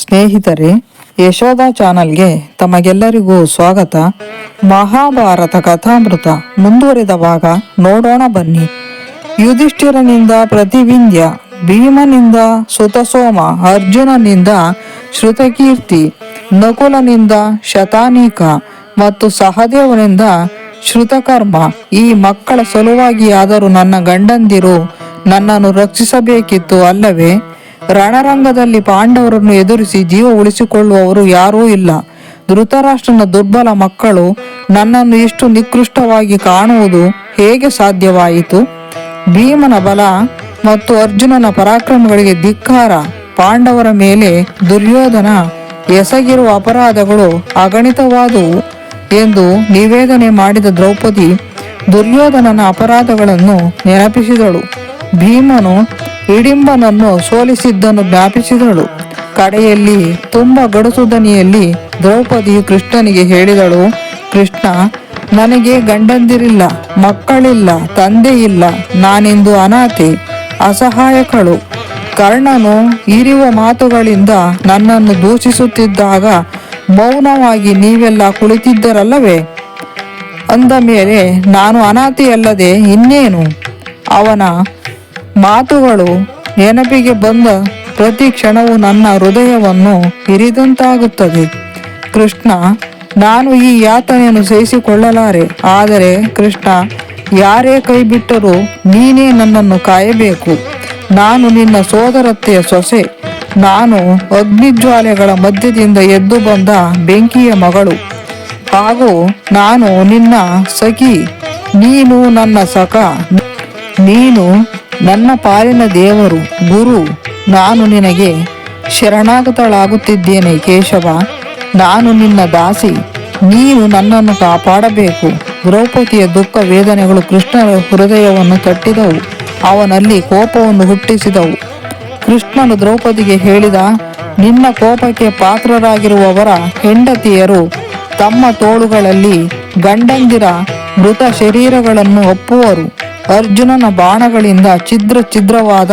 ಸ್ನೇಹಿತರೆ, ಯಶೋಧ ಚಾನಲ್ಗೆ ತಮಗೆಲ್ಲರಿಗೂ ಸ್ವಾಗತ. ಮಹಾಭಾರತ ಕಥಾಮೃತ ಮುಂದುವರಿದ ಭಾಗ ನೋಡೋಣ ಬನ್ನಿ. ಯುಧಿಷ್ಠಿರನಿಂದ ಪ್ರತಿವಿಂದ್ಯ ಭೀಮನಿಂದ ಸುತಸೋಮ, ಅರ್ಜುನನಿಂದ ಶ್ರುತಕೀರ್ತಿ, ನಕುಲನಿಂದ ಶತಾನೀಕ ಮತ್ತು ಸಹದೇವನಿಂದ ಶ್ರುತಕರ್ಮ. ಈ ಮಕ್ಕಳ ಸಲುವಾಗಿಯಾದರೂ ನನ್ನ ಗಂಡಂದಿರು ನನ್ನನ್ನು ರಕ್ಷಿಸಬೇಕಿತ್ತು ಅಲ್ಲವೇ? ರಣರಂಗದಲ್ಲಿ ಪಾಂಡವರನ್ನು ಎದುರಿಸಿ ಜೀವ ಉಳಿಸಿಕೊಳ್ಳುವವರು ಯಾರೂ ಇಲ್ಲ. ಧೃತರಾಷ್ಟ್ರನ ದುರ್ಬಲ ಮಕ್ಕಳು ನನ್ನನ್ನು ಇಷ್ಟು ನಿಕೃಷ್ಟವಾಗಿ ಕಾಣುವುದು ಹೇಗೆ ಸಾಧ್ಯವಾಯಿತು? ಭೀಮನ ಬಲ ಮತ್ತು ಅರ್ಜುನನ ಪರಾಕ್ರಮಗಳಿಗೆ ಧಿಕ್ಕಾರ, ಪಾಂಡವರ ಮೇಲೆ ದುರ್ಯೋಧನ ಎಸಗಿರುವ ಅಪರಾಧಗಳು ಅಗಣಿತವಾದುವು ಎಂದು ನಿವೇದನೆ ಮಾಡಿದ ದ್ರೌಪದಿ ದುರ್ಯೋಧನನ ಅಪರಾಧಗಳನ್ನು ನೆನಪಿಸಿದಳು. ಭೀಮನು ಹಿಡಿಂಬನನ್ನು ಸೋಲಿಸಿದ್ದನ್ನು ಜ್ಞಾಪಿಸಿದಳು. ಕಡೆಯಲ್ಲಿ ತುಂಬ ಗಡುಸು ದನಿಯಲ್ಲಿ ದ್ರೌಪದಿಯು ಕೃಷ್ಣನಿಗೆ ಹೇಳಿದಳು, ಕೃಷ್ಣ, ನನಗೆ ಗಂಡಂದಿರಿಲ್ಲ, ಮಕ್ಕಳಿಲ್ಲ ತಂದೆ ಇಲ್ಲ ನಾನಿಂದು ಅನಾಥೆ, ಅಸಹಾಯಕಳು. ಕರ್ಣನು ಇರಿವ ಮಾತುಗಳಿಂದ ನನ್ನನ್ನು ದೂಷಿಸುತ್ತಿದ್ದಾಗ ಮೌನವಾಗಿ ನೀವೆಲ್ಲ ಕುಳಿತಿದ್ದರಲ್ಲವೇ? ಅಂದ ಮೇಲೆ, ನಾನು ಅನಾಥೆಯಲ್ಲದೆ ಇನ್ನೇನು? ಅವನ ಮಾತುಗಳು ನೆನಪಿಗೆ ಬಂದ ಪ್ರತಿ ಕ್ಷಣವು ನನ್ನ ಹೃದಯವನ್ನು ಹಿರಿದಂತಾಗುತ್ತದೆ ಕೃಷ್ಣ, ನಾನು ಈ ಯಾತನೆಯನ್ನು ಸಹಿಸಿಕೊಳ್ಳಲಾರೆ, ಆದರೆ ಕೃಷ್ಣ, ಯಾರೇ ಕೈ ಬಿಟ್ಟರೂ ನೀನೇ ನನ್ನನ್ನು ಕಾಯಬೇಕು. ನಾನು ನಿನ್ನ ಸೋದರತ್ತೆಯ ಸೊಸೆ. ನಾನು ಅಗ್ನಿಜ್ವಾಲೆಗಳ ಮಧ್ಯದಿಂದ ಎದ್ದು ಬಂದ ಬೆಂಕಿಯ ಮಗಳು. ಹಾಗೂ ನಾನು ನಿನ್ನ ಸಖಿ. ನೀನು ನನ್ನ ಸಖ. ನೀನು ನನ್ನ ಪಾಲಿನ ದೇವರು, ಗುರು, ನಾನು ನಿನಗೆ ಶರಣಾಗತಳಾಗುತ್ತಿದ್ದೇನೆ ಕೇಶವ. ನಾನು ನಿನ್ನ ದಾಸಿ, ನೀನು ನನ್ನನ್ನು ಕಾಪಾಡಬೇಕು. ದ್ರೌಪದಿಯ ದುಃಖ ವೇದನೆಗಳು ಕೃಷ್ಣನ ಹೃದಯವನ್ನು ತಟ್ಟಿದವು, ಅವನಲ್ಲಿ ಕೋಪವನ್ನು ಹುಟ್ಟಿಸಿದವು. ಕೃಷ್ಣನು ದ್ರೌಪದಿಗೆ ಹೇಳಿದ, ನಿನ್ನ ಕೋಪಕ್ಕೆ ಪಾತ್ರರಾಗಿರುವವರ ಹೆಂಡತಿಯರು ತಮ್ಮ ತೋಳುಗಳಲ್ಲಿ ಗಂಡಂದಿರ ಮೃತ ಶರೀರಗಳನ್ನು ಒಪ್ಪುವರು. ಅರ್ಜುನನ ಬಾಣಗಳಿಂದ ಛಿದ್ರ ಛಿದ್ರವಾದ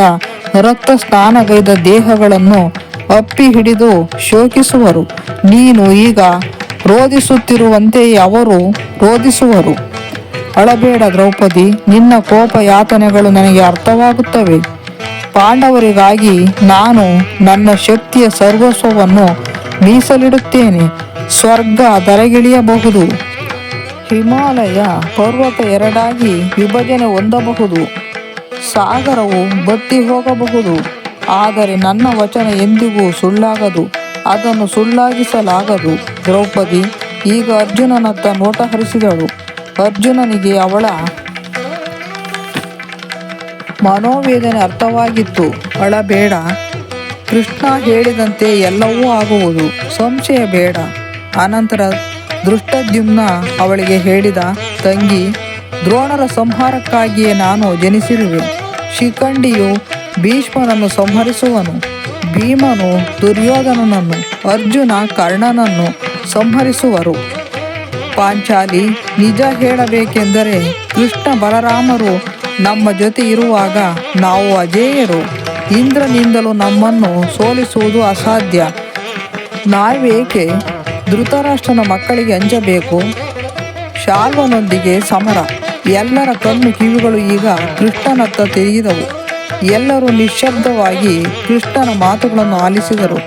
ರಕ್ತ ಸ್ನಾನಗೈದ ದೇಹಗಳನ್ನು ಅಪ್ಪಿ ಹಿಡಿದು ಶೋಕಿಸುವರು. ನೀನು ಈಗ ರೋಧಿಸುತ್ತಿರುವಂತೆ ಅವರು ರೋಧಿಸುವರು. ಅಳಬೇಡ ದ್ರೌಪದಿ, ನಿನ್ನ ಕೋಪ ಯಾತನೆಗಳು ನನಗೆ ಅರ್ಥವಾಗುತ್ತವೆ. ಪಾಂಡವರಿಗಾಗಿ ನಾನು ನನ್ನ ಶಕ್ತಿಯ ಸರ್ವಸ್ವವನ್ನು ಮೀಸಲಿಡುತ್ತೇನೆ. ಸ್ವರ್ಗ ದರಗಿಳಿಯಬಹುದು. ಹಿಮಾಲಯ ಪರ್ವತ ಎರಡಾಗಿ ವಿಭಜನೆ ಹೊಂದಬಹುದು. ಸಾಗರವು ಬತ್ತಿ ಹೋಗಬಹುದು. ಆದರೆ ನನ್ನ ವಚನ ಎಂದಿಗೂ ಸುಳ್ಳಾಗದು. ಅದನ್ನು ಸುಳ್ಳಾಗಿಸಲಾಗದು. ದ್ರೌಪದಿ ಈಗ ಅರ್ಜುನನತ್ತ ನೋಟ ಹರಿಸಿದಳು. ಅರ್ಜುನನಿಗೆ ಅವಳ ಮನೋವೇದನೆ ಅರ್ಥವಾಗಿತ್ತು. ಅಳಬೇಡ. ಕೃಷ್ಣ ಹೇಳಿದಂತೆ ಎಲ್ಲವೂ ಆಗುವುದು. ಸಂಶಯ ಬೇಡ. ಅನಂತರ ದೃಷ್ಟದ್ಯುಮ್ನ ಅವಳಿಗೆ ಹೇಳಿದ, ತಂಗಿ, ದ್ರೋಣರ ಸಂಹಾರಕ್ಕಾಗಿಯೇ ನಾನು ಜನಿಸಿರುವೆ. ಶಿಖಂಡಿಯು ಭೀಷ್ಮನನ್ನು ಸಂಹರಿಸುವನು, ಭೀಮನು ದುರ್ಯೋಧನನನ್ನು, ಅರ್ಜುನ ಕರ್ಣನನ್ನು ಸಂಹರಿಸುವರು. ಪಾಂಚಾಲಿ, ನಿಜ ಹೇಳಬೇಕೆಂದರೆ ಕೃಷ್ಣ ಬಲರಾಮರು ನಮ್ಮ ಜೊತೆ ಇರುವಾಗ ನಾವು ಅಜೇಯರು. ಇಂದ್ರನಿಂದಲೂ ನಮ್ಮನ್ನು ಸೋಲಿಸುವುದು ಅಸಾಧ್ಯ. ನಾವೇಕೆ ಧೃತರಾಷ್ಟ್ರನ ಮಕ್ಕಳಿಗೆ ಅಂಜಬೇಕು ಶಾಲ್ವನೊಂದಿಗೆ ಸಮರ. ಎಲ್ಲರ ಕಣ್ಣು ಕಿವಿಗಳು ಈಗ ಕೃಷ್ಣನತ್ತ ತಿರುಗಿದವು. ಎಲ್ಲರೂ ನಿಶ್ಶಬ್ದವಾಗಿ ಕೃಷ್ಣನ ಮಾತುಗಳನ್ನು ಆಲಿಸಿದರು.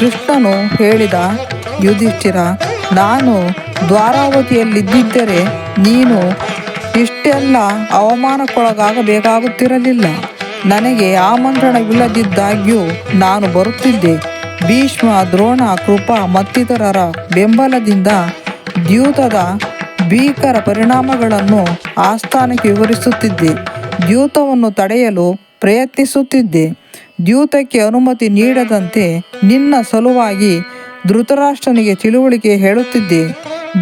ಕೃಷ್ಣನು ಹೇಳಿದ, ಯುಧಿಷ್ಠಿರ, ನಾನು ದ್ವಾರಾವತಿಯಲ್ಲಿದ್ದಿದ್ದರೆ ನೀನು ಇಷ್ಟೆಲ್ಲ ಅವಮಾನಕ್ಕೊಳಗಾಗಬೇಕಾಗುತ್ತಿರಲಿಲ್ಲ. ನನಗೆ ಆಮಂತ್ರಣವಿಲ್ಲದಿದ್ದಾಗ್ಯೂ ನಾನು ಬರುತ್ತಿದ್ದೆ. ಭೀಷ್ಮ, ದ್ರೋಣ, ಕೃಪಾ ಮತ್ತಿತರರ ಬೆಂಬಲದಿಂದ ದ್ಯೂತದ ಭೀಕರ ಪರಿಣಾಮಗಳನ್ನು ಆಸ್ಥಾನಕ್ಕೆ ವಿವರಿಸುತ್ತಿದ್ದೆ. ದ್ಯೂತವನ್ನು ತಡೆಯಲು ಪ್ರಯತ್ನಿಸುತ್ತಿದ್ದೆ. ದ್ಯೂತಕ್ಕೆ ಅನುಮತಿ ನೀಡದಂತೆ ನಿನ್ನ ಸಲುವಾಗಿ ಧೃತರಾಷ್ಟ್ರನಿಗೆ ತಿಳುವಳಿಕೆ ಹೇಳುತ್ತಿದ್ದೆ.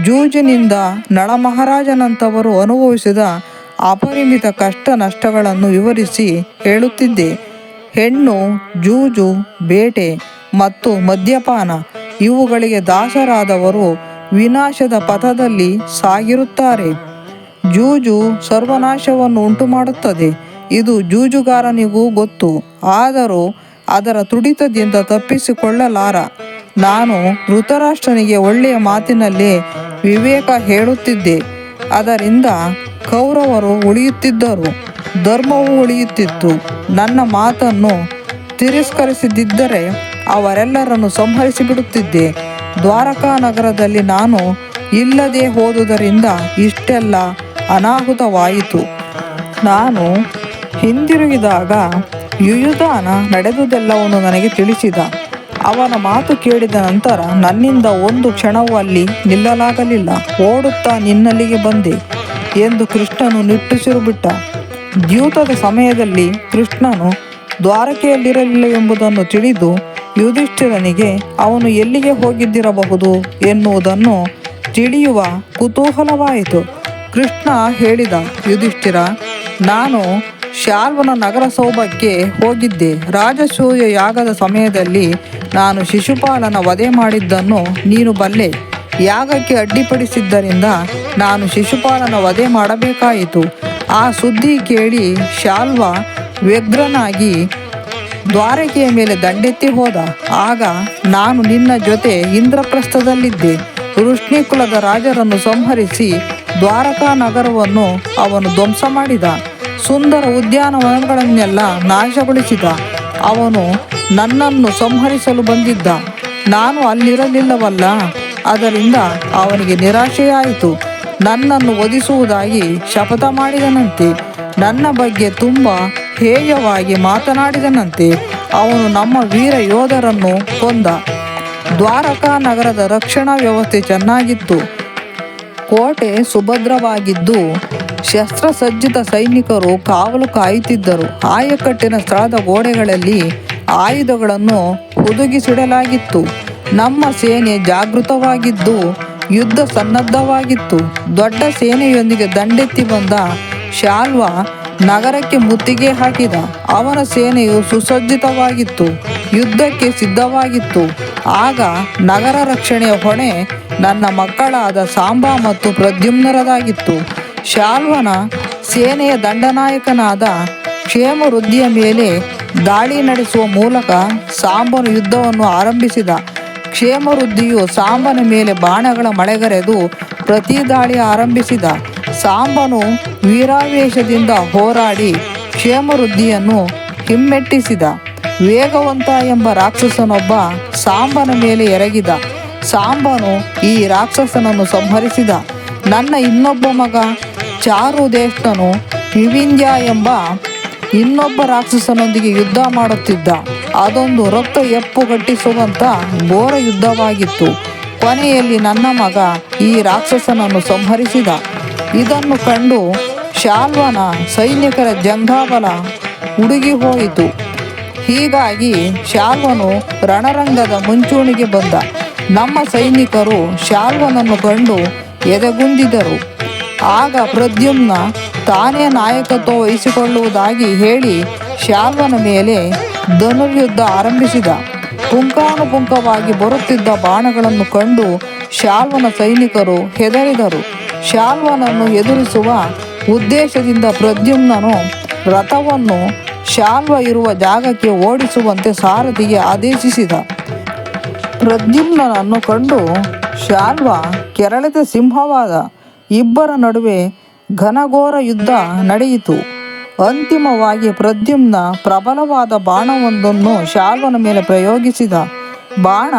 ಜೂಜಿನಿಂದ ನಳಮಹಾರಾಜನಂಥವರು ಅನುಭವಿಸಿದ ಅಪರಿಮಿತ ಕಷ್ಟ ನಷ್ಟಗಳನ್ನು ವಿವರಿಸಿ ಹೇಳುತ್ತಿದ್ದೆ. ಹೆಣ್ಣು, ಜೂಜು, ಬೇಟೆ ಮತ್ತು ಮದ್ಯಪಾನ. ಇವುಗಳಿಗೆ ದಾಸರಾದವರು ವಿನಾಶದ ಪಥದಲ್ಲಿ ಸಾಗಿರುತ್ತಾರೆ. ಜೂಜು ಸರ್ವನಾಶವನ್ನು ಉಂಟು ಮಾಡುತ್ತದೆ ಇದು ಜೂಜುಗಾರನಿಗೂ ಗೊತ್ತು. ಆದರೂ ಅದರ ತುಡಿತದಿಂದ ತಪ್ಪಿಸಿಕೊಳ್ಳಲಾರ. ನಾನು ಋತರಾಷ್ಟ್ರನಿಗೆ ಒಳ್ಳೆಯ ಮಾತಿನಲ್ಲಿ ವಿವೇಕ ಹೇಳುತ್ತಿದ್ದೆ. ಅದರಿಂದ ಕೌರವರು ಉಳಿಯುತ್ತಿದ್ದರು. ಧರ್ಮವು ಉಳಿಯುತ್ತಿತ್ತು. ನನ್ನ ಮಾತನ್ನು ತಿರಸ್ಕರಿಸದಿದ್ದರೆ ಅವರೆಲ್ಲರನ್ನು ಸಂಹರಿಸಿ ಬಿಡುತ್ತಿದ್ದೆ. ದ್ವಾರಕಾ ನಗರದಲ್ಲಿ ನಾನು ಇಲ್ಲದೆ ಹೋದುದರಿಂದ ಇಷ್ಟೆಲ್ಲ ಅನಾಹುತವಾಯಿತು. ನಾನು ಹಿಂದಿರುಗಿದಾಗ ಯುಯುಧಾನ ನಡೆದುದೆಲ್ಲವನ್ನು ನನಗೆ ತಿಳಿಸಿದ. ಅವನ ಮಾತು ಕೇಳಿದ ನಂತರ ನನ್ನಿಂದ ಒಂದು ಕ್ಷಣವೂ ಅಲ್ಲಿ ನಿಲ್ಲಲಾಗಲಿಲ್ಲ. ಓಡುತ್ತಾ ನಿನ್ನಲ್ಲಿಗೆ ಬಂದೆ ಎಂದು ಕೃಷ್ಣನು ನಿಟ್ಟುಸಿರು ಬಿಟ್ಟ ದ್ಯೂತದ ಸಮಯದಲ್ಲಿ ಕೃಷ್ಣನು ದ್ವಾರಕೆಯಲ್ಲಿರಲಿಲ್ಲ ಎಂಬುದನ್ನು ತಿಳಿದು ಯುಧಿಷ್ಠಿರನಿಗೆ, ಅವನು ಎಲ್ಲಿಗೆ ಹೋಗಿದ್ದಿರಬಹುದು ಎನ್ನುವುದನ್ನು ತಿಳಿಯುವ ಕುತೂಹಲವಾಯಿತು. ಕೃಷ್ಣ ಹೇಳಿದ, ಯುಧಿಷ್ಠಿರ, ನಾನು ಶಾಲ್ವನ ನಗರ ಸೌಭಕ್ಕೆ ಹೋಗಿದ್ದೆ. ರಾಜಸೂಯ ಯಾಗದ ಸಮಯದಲ್ಲಿ ನಾನು ಶಿಶುಪಾಲನ ವಧೆ ಮಾಡಿದ್ದನ್ನು ನೀನು ಬಲ್ಲೆ. ಯಾಗಕ್ಕೆ ಅಡ್ಡಿಪಡಿಸಿದ್ದರಿಂದ ನಾನು ಶಿಶುಪಾಲನ ವಧೆ ಮಾಡಬೇಕಾಯಿತು. ಆ ಸುದ್ದಿ ಕೇಳಿ ಶಾಲ್ವ ವ್ಯಗ್ರನಾಗಿ ದ್ವಾರಕೆಯ ಮೇಲೆ ದಂಡೆತ್ತಿ ಹೋದ. ಆಗ ನಾನು ನಿನ್ನ ಜೊತೆ ಇಂದ್ರಪ್ರಸ್ಥದಲ್ಲಿದ್ದೆ. ವೃಷ್ಣಿಕುಲದ ರಾಜರನ್ನು ಸಂಹರಿಸಿ ದ್ವಾರಕಾ ನಗರವನ್ನು ಅವನು ಧ್ವಂಸ ಮಾಡಿದ. ಸುಂದರ ಉದ್ಯಾನವನಗಳನ್ನೆಲ್ಲ ನಾಶಗೊಳಿಸಿದ. ಅವನು ನನ್ನನ್ನು ಸಂಹರಿಸಲು ಬಂದಿದ್ದ. ನಾನು ಅಲ್ಲಿರಲಿಲ್ಲವಲ್ಲ. ಅದರಿಂದ ಅವನಿಗೆ ನಿರಾಶೆಯಾಯಿತು. ನನ್ನನ್ನು ಒದಿಸುವುದಾಗಿ ಶಪಥ ಮಾಡಿದನಂತೆ. ನನ್ನ ಬಗ್ಗೆ ತುಂಬ ಹೇಯವಾಗಿ ಮಾತನಾಡಿದನಂತೆ ಅವನು ನಮ್ಮ ವೀರ ಯೋಧರನ್ನು ಕೊಂದ. ದ್ವಾರಕಾ ನಗರದ ರಕ್ಷಣಾ ವ್ಯವಸ್ಥೆ ಚೆನ್ನಾಗಿತ್ತು. ಕೋಟೆ ಸುಭದ್ರವಾಗಿದ್ದು, ಶಸ್ತ್ರಸಜ್ಜಿತ ಸೈನಿಕರು ಕಾವಲು ಕಾಯುತ್ತಿದ್ದರು. ಆಯಕಟ್ಟಿನ ಸ್ಥಳದ ಗೋಡೆಗಳಲ್ಲಿ ಆಯುಧಗಳನ್ನು ಹುದುಗಿಸಿಡಲಾಗಿತ್ತು. ನಮ್ಮ ಸೇನೆ ಜಾಗೃತವಾಗಿದ್ದು, ಯುದ್ಧ ಸನ್ನದ್ಧವಾಗಿತ್ತು. ದೊಡ್ಡ ಸೇನೆಯೊಂದಿಗೆ ದಂಡೆತ್ತಿ ಬಂದ ಶಾಲ್ವ ನಗರಕ್ಕೆ ಮುತ್ತಿಗೆ ಹಾಕಿದ ಅವನ ಸೇನೆಯು ಸುಸಜ್ಜಿತವಾಗಿತ್ತು, ಯುದ್ಧಕ್ಕೆ ಸಿದ್ಧವಾಗಿತ್ತು. ಆಗ ನಗರ ರಕ್ಷಣೆಯ ಹೊಣೆ ನನ್ನ ಮಕ್ಕಳಾದ ಸಾಂಬಾ ಮತ್ತು ಪ್ರದ್ಯುಮ್ನರದಾಗಿತ್ತು. ಶಾಲ್ವನ ಸೇನೆಯ ದಂಡನಾಯಕನಾದ ಕ್ಷೇಮ ವೃದ್ಧಿಯ ಮೇಲೆ ದಾಳಿ ನಡೆಸುವ ಮೂಲಕ ಸಾಂಬನು ಯುದ್ಧವನ್ನು ಆರಂಭಿಸಿದ. ಕ್ಷೇಮ ವೃದ್ಧಿಯು ಸಾಂಬನ ಮೇಲೆ ಬಾಣಗಳ ಮಳೆಗರೆದು ಪ್ರತಿ ದಾಳಿ ಆರಂಭಿಸಿದ. ಸಾಂಬನು ವೀರಾವೇಶದಿಂದ ಹೋರಾಡಿ ಕ್ಷೇಮವೃದ್ಧಿಯನ್ನು ಹಿಮ್ಮೆಟ್ಟಿಸಿದ. ವೇಗವಂತ ಎಂಬ ರಾಕ್ಷಸನೊಬ್ಬ ಸಾಂಬನ ಮೇಲೆ ಎರಗಿದ. ಸಾಂಬನು ಈ ರಾಕ್ಷಸನನ್ನು ಸಂಹರಿಸಿದ. ನನ್ನ ಇನ್ನೊಬ್ಬ ಮಗ ಚಾರುದೇಷ್ಟನು ವಿವಿಂಜ ಎಂಬ ಇನ್ನೊಬ್ಬ ರಾಕ್ಷಸನೊಂದಿಗೆ ಯುದ್ಧ ಮಾಡುತ್ತಿದ್ದ. ಅದೊಂದು ರಕ್ತ ಎಪ್ಪುಗಟ್ಟಿಸುವಂತ ಘೋರ ಯುದ್ಧವಾಗಿತ್ತು. ಕೊನೆಯಲ್ಲಿ ನನ್ನ ಮಗ ಈ ರಾಕ್ಷಸನನ್ನು ಸಂಹರಿಸಿದ. ಇದನ್ನು ಕಂಡು ಶಾಲ್ವನ ಸೈನಿಕರ ಜಂಘಾಬಲ ಹುಡುಗಿ ಹೋಯಿತು. ಹೀಗಾಗಿ ಶಾಲ್ವನು ರಣರಂಗದ ಮುಂಚೂಣಿಗೆ ಬಂದ. ನಮ್ಮ ಸೈನಿಕರು ಶಾಲ್ವನನ್ನು ಕಂಡು ಎದೆಗುಂದಿದರು. ಆಗ ಪ್ರದ್ಯುಮ್ನ ತಾನೇ ನಾಯಕತ್ವ ವಹಿಸಿಕೊಳ್ಳುವುದಾಗಿ ಹೇಳಿ ಶಾಲ್ವನ ಮೇಲೆ ಧನುರ್ಯುದ್ಧ ಆರಂಭಿಸಿದ. ಪುಂಕಾನುಪುಂಕವಾಗಿ ಬರುತ್ತಿದ್ದ ಬಾಣಗಳನ್ನು ಕಂಡು ಶಾಲ್ವನ ಸೈನಿಕರು ಹೆದರಿದರು. ಶಾಲ್ವನನ್ನು ಎದುರಿಸುವ ಉದ್ದೇಶದಿಂದ ಪ್ರದ್ಯುಮ್ನನು ರಥವನ್ನು ಶಾಲ್ವ ಇರುವ ಜಾಗಕ್ಕೆ ಓಡಿಸುವಂತೆ ಸಾರಥಿಗೆ ಆದೇಶಿಸಿದ. ಪ್ರದ್ಯುಮ್ನನನ್ನು ಕಂಡು ಶಾಲ್ವ ಕೆರಳಿದ ಸಿಂಹವಾದ ಇಬ್ಬರ ನಡುವೆ ಘನಘೋರ ಯುದ್ಧ ನಡೆಯಿತು. ಅಂತಿಮವಾಗಿ ಪ್ರದ್ಯುಮ್ನ ಪ್ರಬಲವಾದ ಬಾಣವೊಂದನ್ನು ಶಾಲ್ವನ ಮೇಲೆ ಪ್ರಯೋಗಿಸಿದ. ಬಾಣ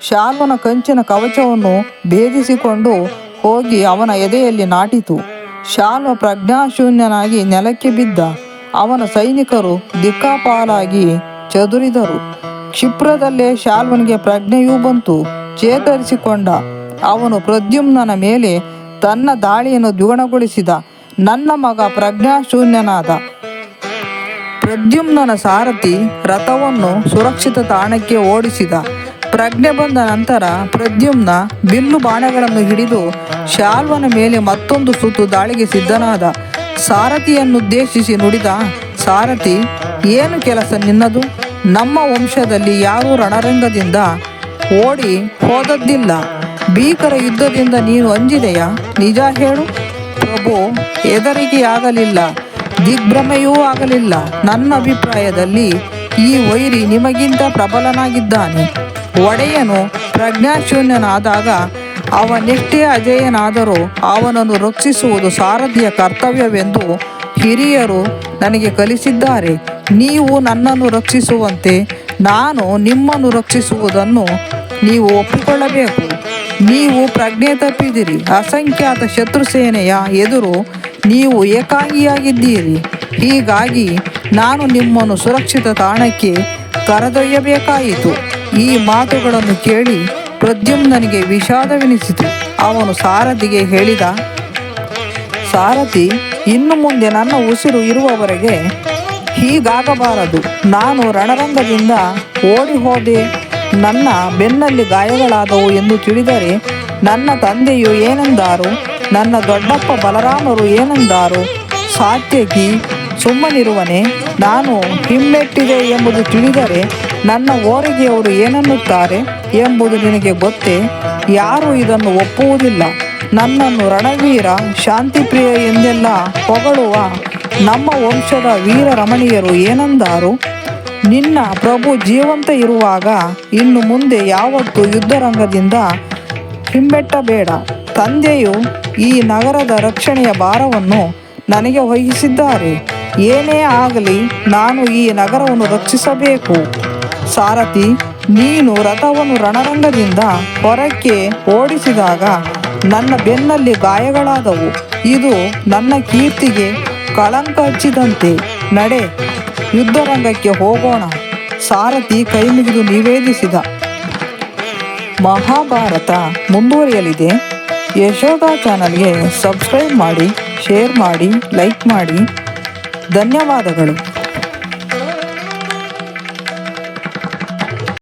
ಶಾಲ್ವನ ಕಂಚಿನ ಕವಚವನ್ನು ಭೇದಿಸಿಕೊಂಡು ಹೋಗಿ ಅವನ ಎದೆಯಲ್ಲಿ ನಾಟಿತು. ಶಾಲ್ವ ಪ್ರಜ್ಞಾಶೂನ್ಯನಾಗಿ ನೆಲಕ್ಕೆ ಬಿದ್ದ. ಅವನ ಸೈನಿಕರು ದಿಕ್ಕಾಪಾಲಾಗಿ ಚದುರಿದರು. ಕ್ಷಿಪ್ರದಲ್ಲೇ ಶಾಲ್ವನಿಗೆ ಪ್ರಜ್ಞೆಯೂ ಬಂತು. ಚೇತರಿಸಿಕೊಂಡ. ಅವನು ಪ್ರದ್ಯುಮ್ನನ ಮೇಲೆ ತನ್ನ ದಾಳಿಯನ್ನು ದ್ವಿಗುಣಗೊಳಿಸಿದ. ನನ್ನ ಮಗ ಪ್ರಜ್ಞಾಶೂನ್ಯನಾದ. ಪ್ರದ್ಯುಮ್ನನ ಸಾರಥಿ ರಥವನ್ನು ಸುರಕ್ಷಿತ ತಾಣಕ್ಕೆ ಓಡಿಸಿದ. ಪ್ರಜ್ಞೆ ಬಂದ ನಂತರ ಪ್ರದ್ಯುಮ್ನ ಬಿಲ್ಲು ಬಾಣಗಳನ್ನು ಹಿಡಿದು ಶಾಲ್ವನ ಮೇಲೆ ಮತ್ತೊಂದು ಸುತ್ತು ದಾಳಿಗೆ ಸಿದ್ಧನಾದ ಸಾರಥಿಯನ್ನುದ್ದೇಶಿಸಿ ನುಡಿದ ಸಾರಥಿ, ಏನು ಕೆಲಸ ನಿನ್ನದು? ನಮ್ಮ ವಂಶದಲ್ಲಿ ಯಾರೂ ರಣರಂಗದಿಂದ ಓಡಿ ಹೋದದ್ದಿಲ್ಲ. ಭೀಕರ ಯುದ್ಧದಿಂದ ನೀನು ಅಂಜಿದೆಯಾ? ನಿಜ ಹೇಳು. ಪ್ರಭು, ಹೆದರಿಕೆಯಾಗಲಿಲ್ಲ. ದಿಗ್ಭ್ರಮೆಯೂ ಆಗಲಿಲ್ಲ. ನನ್ನ ಅಭಿಪ್ರಾಯದಲ್ಲಿ ಈ ವೈರಿ ನಿಮಗಿಂತ ಪ್ರಬಲನಾಗಿದ್ದಾನೆ. ಒಡೆಯನು ಪ್ರಜ್ಞಾಶೂನ್ಯನಾದಾಗ ಅವನೆಷ್ಟೇ ಅಜೇಯನಾದರೂ ಅವನನ್ನು ರಕ್ಷಿಸುವುದು ಸಾರಥಿಯ ಕರ್ತವ್ಯವೆಂದು ಹಿರಿಯರು ನನಗೆ ಕಲಿಸಿದ್ದಾರೆ. ನೀವು ನನ್ನನ್ನು ರಕ್ಷಿಸುವಂತೆ ನಾನು ನಿಮ್ಮನ್ನು ರಕ್ಷಿಸುವುದನ್ನು ನೀವು ಒಪ್ಪಿಕೊಳ್ಳಬೇಕು. ನೀವು ಪ್ರಜ್ಞೆ ತಪ್ಪಿದಿರಿ ಅಸಂಖ್ಯಾತ ಶತ್ರು ಸೇನೆಯ ಎದುರು ನೀವು ಏಕಾಂಗಿಯಾಗಿದ್ದೀರಿ. ಹೀಗಾಗಿ ನಾನು ನಿಮ್ಮನ್ನು ಸುರಕ್ಷಿತ ತಾಣಕ್ಕೆ ಕರೆದೊಯ್ಯಬೇಕಾಯಿತು. ಈ ಮಾತುಗಳನ್ನು ಕೇಳಿ ಪ್ರದ್ಯುಮ್ನನಿಗೆ ವಿಷಾದವೆನಿಸಿತು. ಅವನು ಸಾರಥಿಗೆ ಹೇಳಿದ, ಸಾರಥಿ, ಇನ್ನು ಮುಂದೆ ನನ್ನ ಉಸಿರು ಇರುವವರೆಗೆ ಹೀಗಾಗಬಾರದು. ನಾನು ರಣರಂಗದಿಂದ ಓಡಿ ಹೋದೆ ನನ್ನ ಬೆನ್ನಲ್ಲಿ ಗಾಯಗಳಾದವು ಎಂದು ತಿಳಿದರೆ ನನ್ನ ತಂದೆಯು ಏನೆಂದಾರು, ನನ್ನ ದೊಡ್ಡಪ್ಪ ಬಲರಾಮರು ಏನೆಂದಾರು, ಸಾತ್ಯಕಿ ಸುಮ್ಮನಿರುವನೆ, ನಾನು ಹಿಮ್ಮೆಟ್ಟಿದೆ ಎಂಬುದು ತಿಳಿದರೆ ನನ್ನ ಓರಿಗೆಯವರು ಏನನ್ನುತ್ತಾರೆ ಎಂಬುದು ನಿನಗೆ ಗೊತ್ತೇ? ಯಾರೂ ಇದನ್ನು ಒಪ್ಪುವುದಿಲ್ಲ. ನನ್ನನ್ನು ರಣವೀರ, ಶಾಂತಿಪ್ರಿಯ ಎಂದೆಲ್ಲ ಹೊಗಳುವ ನಮ್ಮ ವಂಶದ ವೀರ ರಮಣೀಯರು ಏನಂದಾರು? ನಿನ್ನ ಪ್ರಭು ಜೀವಂತ ಇರುವಾಗ ಇನ್ನು ಮುಂದೆ ಯಾವತ್ತೂ ಯುದ್ಧರಂಗದಿಂದ ಹಿಂಬೆಟ್ಟಬೇಡ. ತಂದೆಯು ಈ ನಗರದ ರಕ್ಷಣೆಯ ಭಾರವನ್ನು ನನಗೆ ವಹಿಸಿದ್ದಾರೆ. ಏನೇ ಆಗಲಿ, ನಾನು ಈ ನಗರವನ್ನು ರಕ್ಷಿಸಬೇಕು. ಸಾರಥಿ, ನೀನು ರಥವನ್ನು ರಣರಂಗದಿಂದ ಹೊರಕ್ಕೆ ಓಡಿಸಿದಾಗ ನನ್ನ ಬೆನ್ನಲ್ಲಿ ಗಾಯಗಳಾದವು. ಇದು ನನ್ನ ಕೀರ್ತಿಗೆ ಕಳಂಕ ಹಚ್ಚಿದಂತೆ ನಡೆ, ಯುದ್ಧರಂಗಕ್ಕೆ ಹೋಗೋಣ. ಸಾರಥಿ ಕೈ ಮುಗಿದು ನಿವೇದಿಸಿದ. ಮಹಾಭಾರತ ಮುಂದುವರಿಯಲಿದೆ. ಯಶೋಧ ಚಾನಲ್ಗೆ ಸಬ್ಸ್ಕ್ರೈಬ್ ಮಾಡಿ, ಶೇರ್ ಮಾಡಿ, ಲೈಕ್ ಮಾಡಿ. ಧನ್ಯವಾದಗಳು.